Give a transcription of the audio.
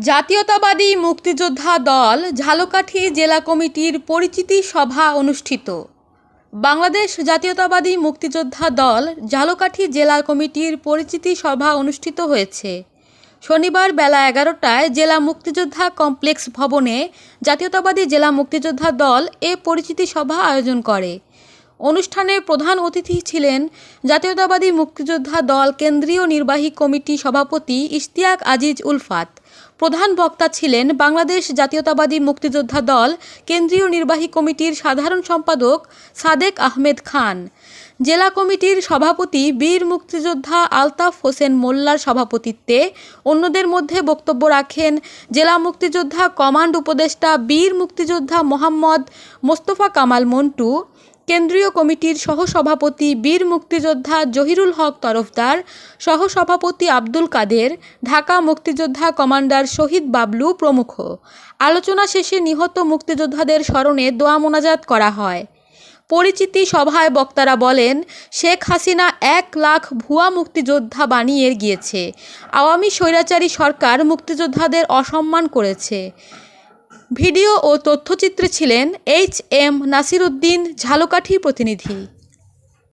জাতীয়তাবাদী মুক্তিযোদ্ধা দল ঝালকাঠি জেলা কমিটির পরিচিতি সভা অনুষ্ঠিত। বাংলাদেশ জাতীয়তাবাদী মুক্তিযোদ্ধা দল ঝালকাঠি জেলা কমিটির পরিচিতি সভা অনুষ্ঠিত হয়েছে। শনিবার বেলা এগারোটায় জেলা মুক্তিযোদ্ধা কমপ্লেক্স ভবনে জাতীয়তাবাদী জেলা মুক্তিযোদ্ধা দল এ পরিচিতি সভা আয়োজন করে। অনুষ্ঠানে প্রধান অতিথি ছিলেন জাতীয়তাবাদী মুক্তিযোদ্ধা দল কেন্দ্রীয় নির্বাহী কমিটি সভাপতি ইশতিয়াক আজিজ উলফাত। প্রধান বক্তা ছিলেন বাংলাদেশ জাতীয়তাবাদী মুক্তিযোদ্ধা দল, কেন্দ্রীয় নির্বাহী কমিটির সাধারণ সম্পাদক সাদেক আহমেদ খান। জেলা কমিটির সভাপতি বীর মুক্তিযোদ্ধা আলতাফ হোসেন মোল্লার সভাপতিত্বে অন্যদের মধ্যে বক্তব্য রাখেন জেলা মুক্তিযোদ্ধা কমান্ড উপদেষ্টা বীর মুক্তিযোদ্ধা মোহাম্মদ মোস্তফা কামাল মন্টু কেন্দ্রীয় কমিটির সহসভাপতি বীর মুক্তিযোদ্ধা জহিরুল হক তরফদার, সহসভাপতি আব্দুল কাদের, ঢাকা মুক্তিযোদ্ধা কমান্ডার শহীদ বাবলু প্রমুখ। আলোচনা শেষে নিহত মুক্তিযোদ্ধাদের স্মরণে দোয়া মোনাজাত করা হয়। পরিচিতি সভায় বক্তারা বলেন, শেখ হাসিনা এক লাখ ভুয়া মুক্তিযোদ্ধা বানিয়ে গিয়েছে। আওয়ামী স্বৈরাচারী সরকার মুক্তিযোদ্ধাদের অসম্মান করেছে। ভিডিও ও তথ্যচিত্রে ছিলেন এইচ এম নাসির উদ্দিন ঝালকাঠি প্রতিনিধি।